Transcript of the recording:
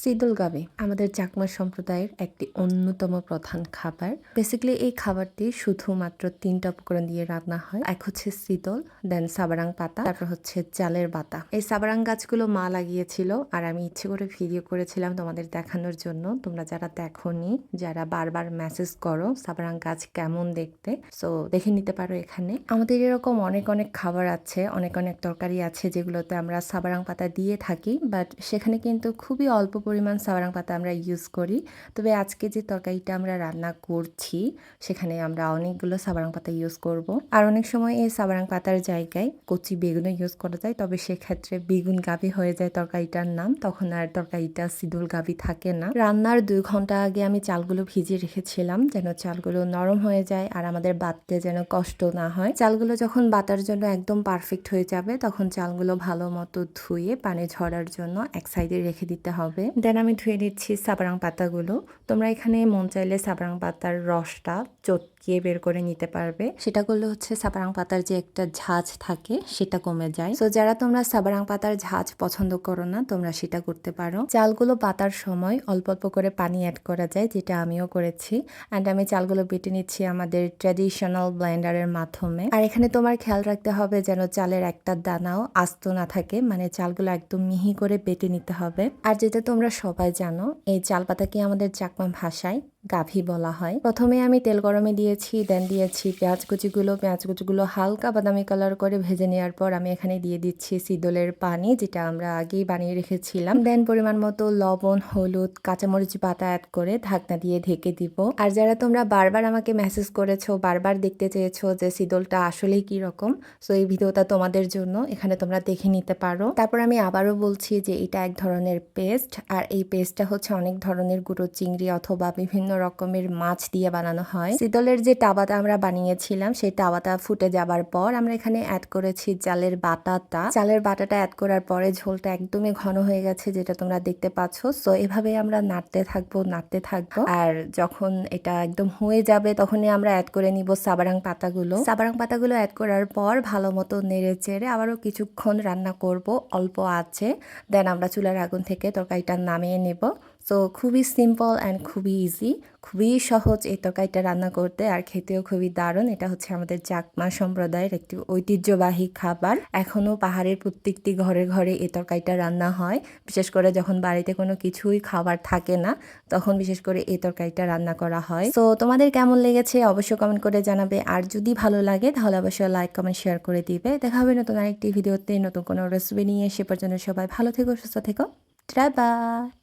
সিদুল গাবে আমাদের চাকমা সম্প্রদায়ের একটি অন্যতম প্রধান খাবার। বেসিক্যালি এই খাবারটি শুধুমাত্র তিনটা উপকরণ দিয়ে রান্না হয়। এক হচ্ছে সিদল দেন সাবারাং পাতা, তারপর হচ্ছে চালের বাতা। এই সাবারাং গাছগুলো মা লাগিয়েছিল আর আমি ইচ্ছে করে ভিডিও করেছিলাম তোমাদের দেখানোর জন্য। তোমরা যারা দেখোনি, যারা বারবার মেসেজ করো সাবারাং গাছ কেমন দেখতে সো দেখে নিতে পারো এখানে। আমাদের এরকম অনেক অনেক খাবার আছে, অনেক অনেক তরকারি আছে যেগুলোতে আমরা সাবারাং পাতা দিয়ে থাকি বাট সেখানে কিন্তু খুবই অল্প পরিমাণ সাবারাং পাতা আমরা ইউজ করি। তবে আজকে যে তরকারিটা আমরা রান্না করছি, সেখানে আমরা অনেকগুলো সাবারাং পাতা ইউজ করব। আর অনেক সময় এই সাবারাং পাতার জায়গায় কচি বেগুনও ইউজ করা যায়, তবে সেক্ষেত্রে বেগুন গাবি হয়ে যায় তরকারিটার নাম, তখন আর তরকারিটা সিদুল গাবি থাকে না। রান্নার দুই ঘণ্টা আগে আমি চালগুলো ভিজিয়ে রেখেছিলাম, যেন চালগুলো নরম হয়ে যায় আর আমাদের বাততে যেন কষ্ট না হয়। চালগুলো যখন বাতার জন্য একদম পারফেক্ট হয়ে যাবে, তখন চালগুলো ভালো মতো ধুয়ে পানি ঝরার জন্য এক সাইডে রেখে দিতে হবে। দেন আমি ধুয়ে নিচ্ছি সাবারাং পাতাগুলো। তোমরা এখানে মন চাইলে সাবারাং পাতার রসটা চটকিয়ে বের করে নিতে পারবে। সেটা করলে হচ্ছে সাবারাং পাতার যে একটা ঝাঁজ থাকে, সেটা কমে যায়। তো যারা তোমরা সাবারাং পাতার ঝাঁজ পছন্দ করো না, তোমরা সেটা করতে পারো। চালগুলো পাতার সময় অল্প অল্প করে পানি অ্যাড করা যায়, যেটা আমিও করেছি। অ্যান্ড আমি চালগুলো বেটে নিচ্ছি আমাদের ট্র্যাডিশনাল ব্লেন্ডারের মাধ্যমে। আর এখানে তোমার খেয়াল রাখতে হবে যেন চালের একটা দানাও আস্ত না থাকে মানে চালগুলো একদম মিহি করে বেটে নিতে হবে। আর যেটা তোমরা সবাই জানো এই চাল পাতাকে আমাদের চাকমা ভাষায়? গাভী বলা হয়। প্রথমে আমি তেল গরমে দিয়েছি দেন দিয়েছি পেঁয়াজ কুচিগুলো। পেঁয়াজ কুচিগুলো হালকা বাদামি কালার করে ভেজে নেওয়ার পর আমি এখানে দিয়ে দিচ্ছি সিদলের পানি, যেটা আমরা আগেই বানিয়ে রেখেছিলাম। দেন পরিমাণ মতো লবণ, হলুদ, কাঁচামরিচ পাতা অ্যাড করে ঢাকনা দিয়ে ঢেকে দিব। আর যারা তোমরা বারবার আমাকে মেসেজ করেছ, বারবার দেখতে চেয়েছো যে সিদলটা আসলেই কি রকম সো এই ভিডিওটা তোমাদের জন্য এখানে তোমরা দেখে নিতে পারো। তারপর আমি আবারও বলছি যে এটা এক ধরনের পেস্ট আর এই পেস্টটা হচ্ছে অনেক ধরনের গুঁড়ো, চিংড়ি অথবা বিভিন্ন রকমের মাছ দিয়ে বানানো হয়। শীতলের যে টাবাটা আমরা বানিয়েছিলাম, সেই টাবাটা ফুটে যাবার পর আমরা এখানে অ্যাড করেছি চালের বাটাটা। চালের বাটাটা অ্যাড করার পরে ঝোলটা একদমই ঘন হয়ে গেছে, যেটা তোমরা দেখতে পাচ্ছ। সো এভাবে আমরা নাড়তে থাকব নাড়তে থাকব। আর যখন এটা একদম হয়ে যাবে, তখনই আমরা অ্যাড করে নিব সাবারাং পাতাগুলো। সাবারাং পাতাগুলো অ্যাড করার পর ভালো মতো নেড়ে চেড়ে আবারও কিছুক্ষণ রান্না করব, অল্প আছে। দেন আমরা চুলার আগুন থেকে তরকারিটা নামিয়ে নেব। সো খুবই সিম্পল অ্যান্ড খুবই ইজি খুবই সহজ এই তরকারিটা রান্না করতে, আর খেতেও খুবই দারুণ। এটা হচ্ছে আমাদের চাকমা সম্প্রদায়ের একটি ঐতিহ্যবাহী খাবার। এখনও পাহাড়ের প্রত্যেকটি ঘরে ঘরে এই তরকারিটা রান্না হয়। বিশেষ করে যখন বাড়িতে কোনো কিছুই খাবার থাকে না, তখন বিশেষ করে এই তরকারিটা রান্না করা হয়। তো তোমাদের কেমন লেগেছে অবশ্যই কমেন্ট করে জানাবে। আর যদি ভালো লাগে, তাহলে অবশ্যই লাইক কমেন্ট শেয়ার করে দিবে। দেখা হবে নতুন আরেকটি ভিডিওতে নতুন কোনো রেসিপি নিয়ে। সে পর্যন্ত সবাই ভালো থেকো, সুস্থ থেকো। Try by